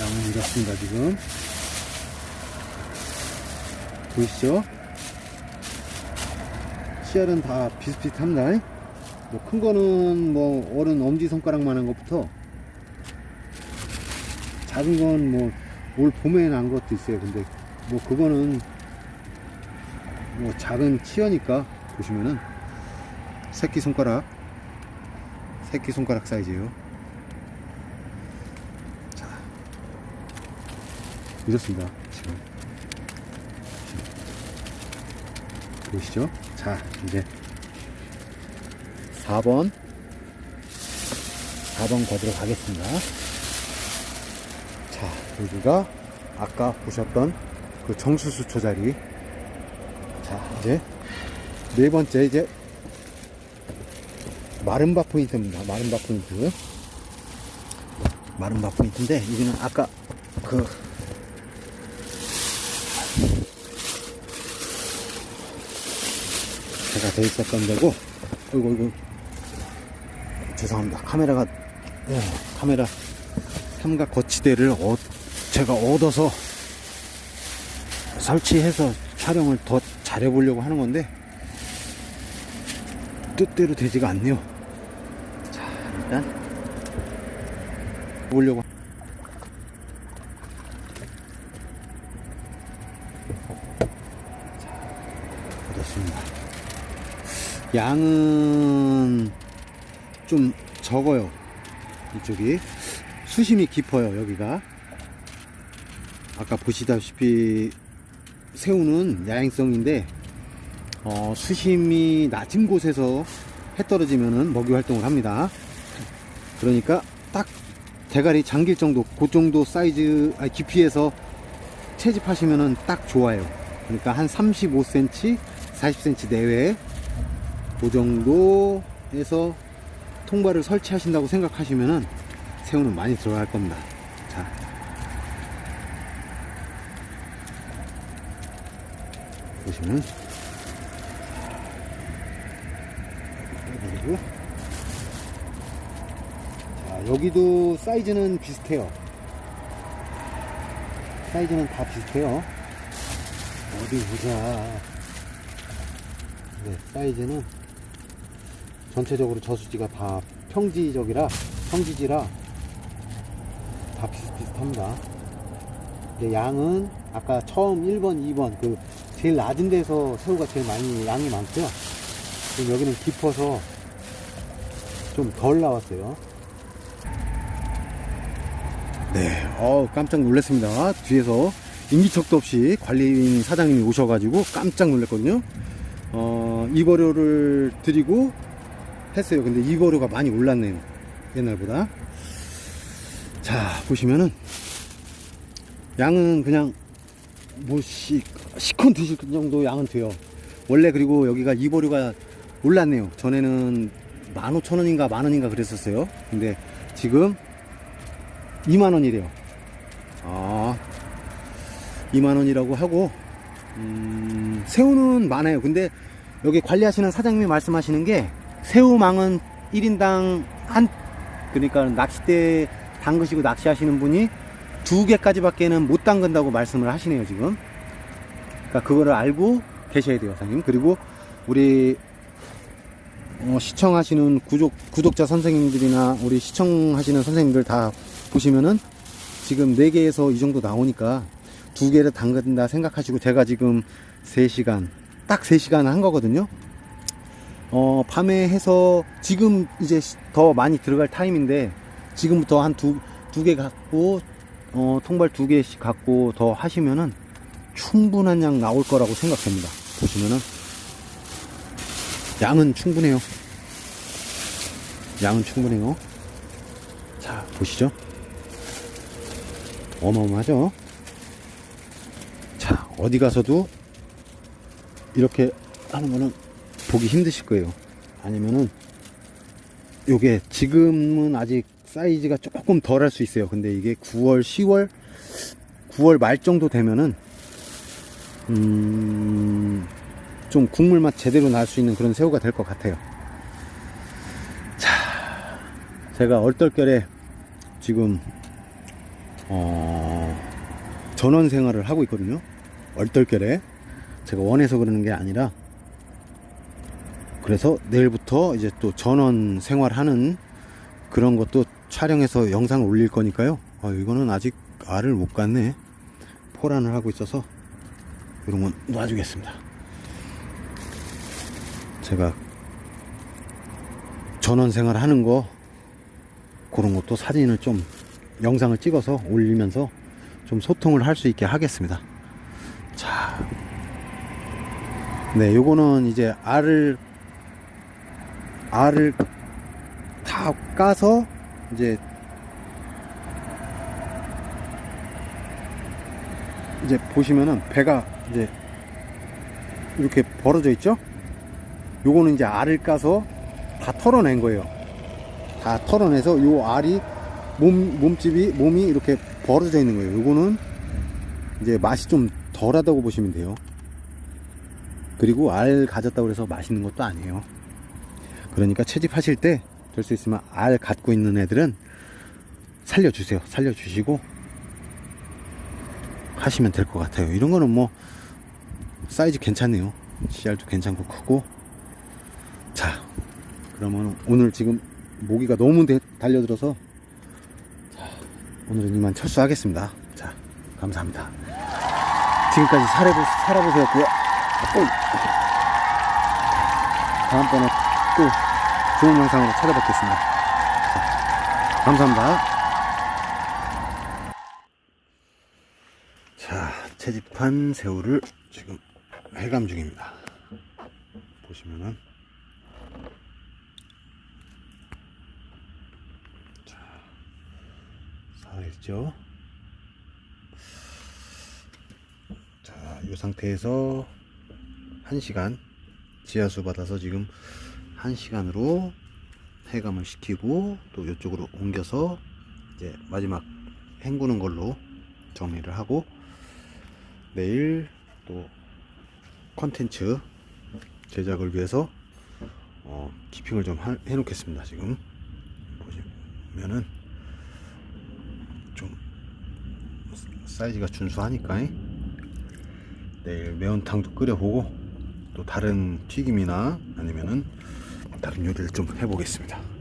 양은 이렇습니다, 지금. 보이시죠? 씨알은 다 비슷비슷합니다. 뭐 큰 거는 뭐 어른 엄지손가락만한 것부터 작은 건 뭐 올 봄에 난 것도 있어요. 근데 뭐 그거는 뭐 작은 치어니까 보시면은 새끼 손가락 새끼 손가락 사이즈예요. 이렇습니다. 지금 보이시죠? 자 이제 4번 4번 거들어 가겠습니다. 자 여기가 아까 보셨던 그 정수수초 자리 자 이제 네 번째 이제 마른바 포인트입니다. 마른바 포인트. 마른바 포인트인데 여기는 아까 그 제가 돼 있었던 데고 어이구 어이구 죄송합니다. 카메라가 예, 카메라 삼각 거치대를 어, 제가 얻어서 설치해서 촬영을 더 잘해보려고 하는 건데 뜻대로 되지가 않네요. 자, 일단 보려고. 자, 됐습니다. 양은 좀 적어요. 이쪽이 수심이 깊어요. 여기가 아까 보시다시피 새우는 야행성인데 어, 수심이 낮은 곳에서 해 떨어지면은 먹이 활동을 합니다. 그러니까 딱 대가리 잠길 정도, 그 정도 사이즈, 아니, 깊이에서 채집하시면은 딱 좋아요. 그러니까 한 35cm, 40cm 내외, 그 정도에서 통발을 설치하신다고 생각하시면은 새우는 많이 들어갈 겁니다. 자. 보시면. 그리고. 자 여기도 사이즈는 비슷해요. 사이즈는 다 비슷해요. 어디 보자. 네 사이즈는 전체적으로 저수지가 다 평지적이라 평지지라 다 비슷비슷합니다 양은 아까 처음 1번 2번 그 제일 낮은 데서 새우가 제일 많이 양이 많고요 지금 여기는 깊어서 좀 덜 나왔어요. 네, 어 깜짝 놀랐습니다. 뒤에서 인기척도 없이 관리인 사장님이 오셔가지고 깜짝 놀랐거든요. 어, 이거료를 드리고 했어요. 근데 이거료가 많이 올랐네요. 옛날보다. 자, 보시면은 양은 그냥 뭐 시, 시컨 드실 정도 양은 돼요. 원래 그리고 여기가 이보료가 올랐네요. 전에는 15,000원인가 만원인가 그랬었어요. 근데 지금 2만원이래요. 아, 2만원이라고 하고, 음, 새우는 많아요. 근데 여기 관리하시는 사장님이 말씀하시는 게 새우망은 1인당 한, 그러니까 낚싯대 담그시고 낚시하시는 분이 두 개까지밖에는 못 담근다고 말씀을 하시네요, 지금. 그러니까 그거를 알고 계셔야 돼요, 사장님. 그리고 우리 어, 시청하시는 구독, 구독자 선생님들이나 우리 시청하시는 선생님들 다 보시면은 지금 4개에서 이 정도 나오니까 두 개를 담근다 생각하시고 제가 지금 3시간, 딱 3시간 한 거거든요. 어, 밤에 해서 지금 이제 시- 더 많이 들어갈 타임인데 지금부터 한 두, 두 개 갖고 어, 통발 두 개씩 갖고 더 하시면은 충분한 양 나올 거라고 생각됩니다. 보시면은 양은 충분해요. 양은 충분해요. 자, 보시죠. 어마어마하죠? 자, 어디 가서도 이렇게 하는 거는 보기 힘드실 거예요. 아니면은, 요게 지금은 아직 사이즈가 조금 덜 할 수 있어요. 근데 이게 9월, 10월, 9월 말 정도 되면은, 음, 좀 국물 맛 제대로 날 수 있는 그런 새우가 될 것 같아요. 자, 제가 얼떨결에 지금 어, 전원 생활을 하고 있거든요. 얼떨결에. 제가 원해서 그러는 게 아니라, 그래서 내일부터 이제 또 전원 생활하는 그런 것도 촬영해서 영상을 올릴 거니까요. 아, 이거는 아직 알을 못 갔네. 포란을 하고 있어서 이런 건 놔주겠습니다. 제가 전원 생활 하는 거 그런 것도 사진을 좀 영상을 찍어서 올리면서 좀 소통을 할 수 있게 하겠습니다. 자, 네, 요거는 이제 알을 알을 다 까서 이제 이제 보시면은 배가 이제 이렇게 벌어져 있죠? 요거는 이제 알을 까서 다 털어낸 거예요. 다 털어내서 요 알이 몸 몸집이 몸이 이렇게 벌어져 있는 거예요. 요거는 이제 맛이 좀 덜하다고 보시면 돼요. 그리고 알 가졌다고 해서 맛있는 것도 아니에요. 그러니까 채집하실 때 될 수 있으면 알 갖고 있는 애들은 살려주세요. 살려주시고 하시면 될 것 같아요. 이런 거는 뭐 사이즈 괜찮네요. 씨알도 괜찮고 크고 자 그러면 오늘 지금 모기가 너무 대- 달려들어서 자, 오늘은 이만 철수하겠습니다. 자 감사합니다. 지금까지 살아보, 살아보세요고요. 또 다음번에 또 좋은 영상으로 찾아뵙겠습니다. 자, 감사합니다. 자, 채집한 새우를 지금 해감 중입니다. 보시면은 자, 살아있죠? 자, 이 상태에서 1시간 지하수 받아서 지금 1시간으로 해감을 시키고 또 이쪽으로 옮겨서 이제 마지막 헹구는 걸로 정리를 하고 내일 또 컨텐츠 제작을 위해서 어, 키핑을 좀 하- 해놓겠습니다 지금. 보시면은 좀 사이즈가 준수하니까 내일 매운탕도 끓여보고 또 다른 튀김이나 아니면은 다른 요리를 좀 해보겠습니다